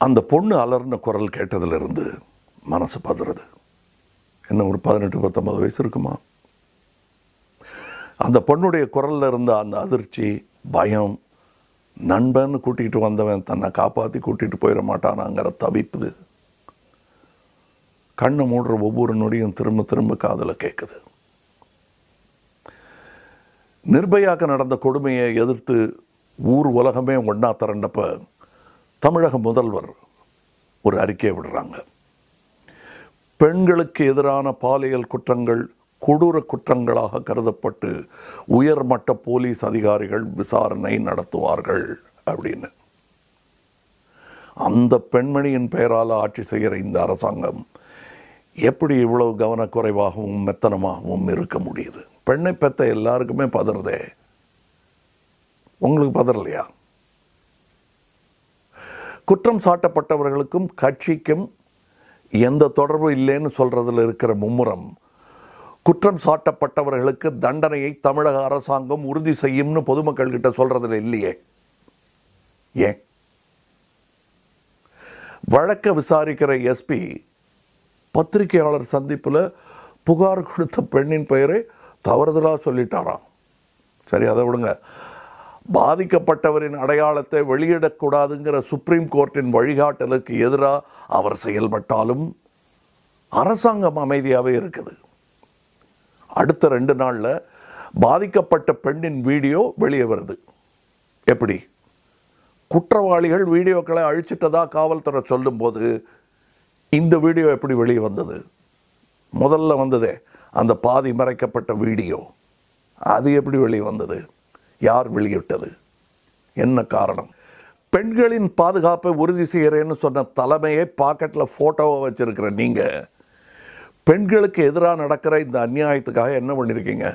அந்த பொண்ணு அலர்ன குரல் கேட்டதிலிருந்து மனசு பதறுது. என்ன ஒரு பதினெட்டு பத்தொன்பது வயசு இருக்குமா? அந்த பொண்ணுடைய குரலில் இருந்த அந்த அதிர்ச்சி பயம் நண்பன் கூட்டிகிட்டு வந்தவன் தன்னை காப்பாற்றி கூட்டிகிட்டு போயிட மாட்டானாங்கிற தவிப்பு கண்ணை மூடுற ஒவ்வொரு நொடியும் திரும்ப திரும்ப காதில் கேட்குது நிர்பயாக்க நடந்த கொடுமையை எதிர்த்து ஊர் உலகமே ஒன்றா திரண்டப்போ தமிழக முதல்வர் ஒரு அறிக்கையை விடுறாங்க. பெண்களுக்கு எதிரான பாலியல் குற்றங்கள் கொடூர குற்றங்களாக கருதப்பட்டு உயர்மட்ட போலீஸ் அதிகாரிகள் விசாரணை நடத்துவார்கள் அப்படின்னு. அந்த பெண்மணியின் பெயரால் ஆட்சி செய்கிற இந்த அரசாங்கம் எப்படி இவ்வளவு கவனக்குறைவாகவும் மெத்தனமாகவும் இருக்க முடியுது? பெண்ணை பெற்ற எல்லாருக்குமே பதறதே. உங்களுக்கு பதறலையா? குற்றம் சாட்டப்பட்டவர்களுக்கும் கட்சிக்கும் எந்த தொடர்பும் இல்லைன்னு சொல்றதுல இருக்கிற மும்முரம். குற்றம் சாட்டப்பட்டவர்களுக்கு தண்டனையை தமிழக அரசாங்கம் உறுதி செய்யும்னு பொதுமக்கள் கிட்ட சொல்றதுல இல்லையே. ஏன்? வழக்க விசாரிக்கிற எஸ்பி பத்திரிகையாளர் சந்திப்பில் புகார் கொடுத்த பெண்ணின் பெயரை தவறுதலாக சொல்லிட்டாராம். சரி அதை விடுங்க. பாதிக்கப்பட்டவரின் அடையாளத்தை வெளியிடக்கூடாதுங்கிற சுப்ரீம் கோர்ட்டின் வழிகாட்டலுக்கு எதிராக அவர் செயல்பட்டாலும் அரசாங்கம் அமைதியாகவே இருக்குது. அடுத்த ரெண்டு நாளில் பாதிக்கப்பட்ட பெண்ணின் வீடியோ வெளியே வருது. எப்படி? குற்றவாளிகள் வீடியோக்களை அழிச்சிட்டதா காவல்துறை சொல்லும்போது இந்த வீடியோ எப்படி வெளியே வந்தது? முதல்ல வந்ததே அந்த பாதி மறைக்கப்பட்ட வீடியோ. அது எப்படி வெளியே வந்தது? யார் வெளியிட்டது? என்ன காரணம்? பெண்களின் பாதுகாப்பை உறுதி செய்கிறேன்னு சொன்ன தலைமையை பாக்கெட்டில் ஃபோட்டோவை வச்சுருக்கிற நீங்கள் பெண்களுக்கு எதிராக நடக்கிற இந்த அநியாயத்துக்காக என்ன பண்ணியிருக்கீங்க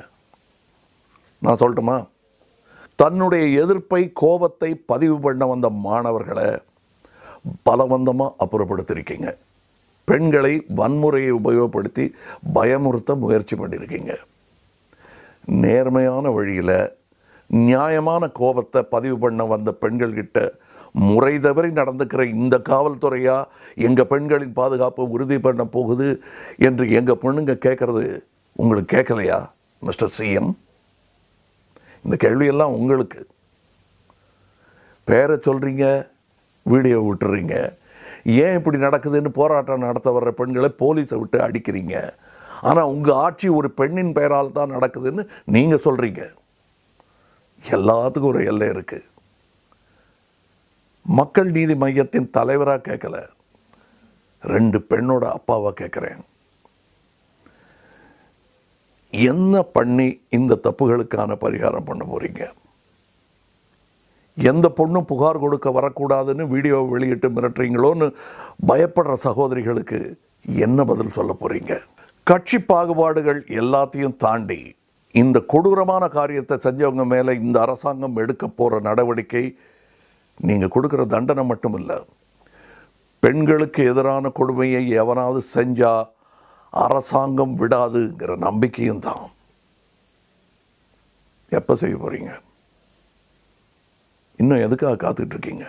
நான் சொல்லட்டுமா? தன்னுடைய எதிர்ப்பை கோபத்தை பதிவு பண்ண வந்த மாணவர்களை பலவந்தமாக அப்புறப்படுத்தியிருக்கீங்க பெண்களை வன்முறையை உபயோகப்படுத்தி பயமுறுத்த முயற்சி பண்ணியிருக்கீங்க நேர்மையான வழியில் நியாயமான கோபத்தை பதிவு பண்ண வந்த பெண்கள்கிட்ட முறை தவறி நடந்துக்கிற இந்த காவல்துறையாக எங்கள் பெண்களின் பாதுகாப்பை உறுதி பண்ண போகுது என்று எங்கள் பொண்ணுங்க கேட்குறது உங்களுக்கு கேட்கலையா மிஸ்டர் சிஎம்? இந்த கேள்வியெல்லாம் உங்களுக்கு. பேரை சொல்கிறீங்க வீடியோ விட்டுறீங்க. ஏன் இப்படி நடக்குதுன்னு போராட்டம் நடத்த வர்ற பெண்களை போலீஸை விட்டு அடிக்கிறீங்க? ஆனால் உங்கள் ஆட்சி ஒரு பெண்ணின் பெயரால் தான் நடக்குதுன்னு நீங்கள் சொல்கிறீங்க எல்லாத்துக்கும் ஒரு எல்லை இருக்குது மக்கள் நீதி மையத்தின் தலைவராக கேட்கல ரெண்டு பெண்ணோட அப்பாவாக கேட்குறேன் என்ன பண்ணி இந்த தப்புகளுக்கான பரிகாரம் பண்ண போகிறீங்க எந்த பொண்ணும் புகார் கொடுக்க வரக்கூடாதுன்னு வீடியோ வெளியிட்டு மிரட்டுறீங்களோன்னு பயப்படுற சகோதரிகளுக்கு என்ன பதில் சொல்ல போகிறீங்க கட்சி பாகுபாடுகள் எல்லாத்தையும் தாண்டி இந்த கொடூரமான காரியத்தை செஞ்சவங்க மேலே இந்த அரசாங்கம் எடுக்க போகிற நடவடிக்கை நீங்கள் கொடுக்குற தண்டனை மட்டும் இல்லை பெண்களுக்கு எதிரான கொடுமையை எவனாவது செஞ்சால் அரசாங்கம் விடாதுங்கிற நம்பிக்கையும் தான். எப்போ செய்ய போகிறீங்க இன்னும் எதுக்காக காத்துட்டு இருக்கீங்க?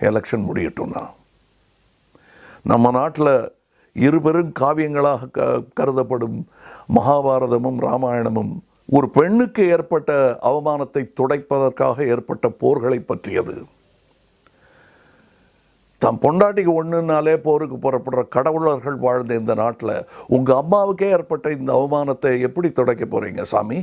எலெக்ஷன் முடியட்டும்னா. நம்ம நாட்டில் இருபெரும் காவியங்களாக க கருதப்படும் மகாபாரதமும் ராமாயணமும் ஒரு பெண்ணுக்கு ஏற்பட்ட அவமானத்தை துடைப்பதற்காக ஏற்பட்ட போர்களை பற்றியது. தம் பொண்டாட்டிக்கு ஒன்றுனாலே போருக்கு புறப்படுற கடவுளர்கள் வாழ்ந்த இந்த நாட்டில் உங்கள் அம்மாவுக்கே ஏற்பட்ட இந்த அவமானத்தை எப்படி துடைக்க போகிறீங்க சாமி?